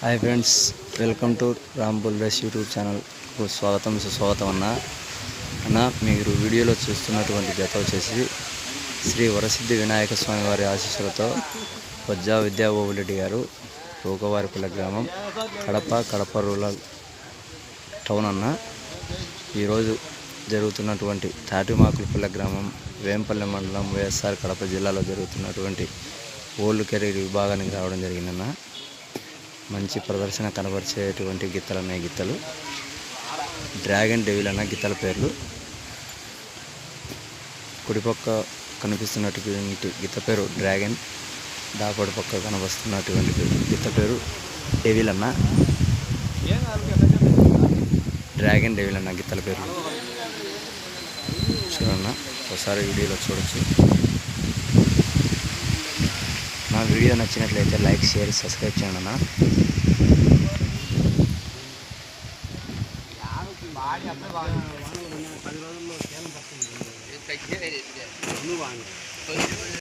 Hi friends welcome to రాంబుల్ రెస్ YouTube ఛానల్కు స్వాగతం సుస్వాగతం అన్న. అన్న మీరు వీడియోలో చూస్తున్నటువంటి జత వచ్చేసి శ్రీ వరసిద్ధి వినాయక స్వామి వారి ఆశీస్సులతో వజ్జా విద్యా ఓబులెడ్డి గారు రోకవారిపల్లి గ్రామం కడప కడప రూరల్ టౌన్ అన్న. ఈరోజు జరుగుతున్నటువంటి తాటిమాకులపల్లి గ్రామం వేంపల్లి మండలం వైఎస్ఆర్ కడప జిల్లాలో జరుగుతున్నటువంటి ఓల్డ్ కెరీర్ విభాగానికి రావడం జరిగిందన్న. మంచి ప్రదర్శన కనబరిచేటువంటి గిత్తలు అనే గిత్తలు డ్రాగన్ డెవిల్ అన్న గిత్తల పేర్లు. కుడిపక్క కనిపిస్తున్నటువంటి గిత్త పేరు డ్రాగన్. దాపడి పక్క కనబస్తున్నటువంటి గిత్త పేరు డెవిల్ అన్న. డ్రాగన్ డెవిల్ అన్న గిత్తల పేర్లు. చూడన్న ఒకసారి వీడియోలో చూడొచ్చు. వీడియో నచ్చినట్లయితే లైక్ షేర్ సబ్స్క్రైబ్ చేయండి అన్న పది రోజుల్లో కేలం పడుతుంది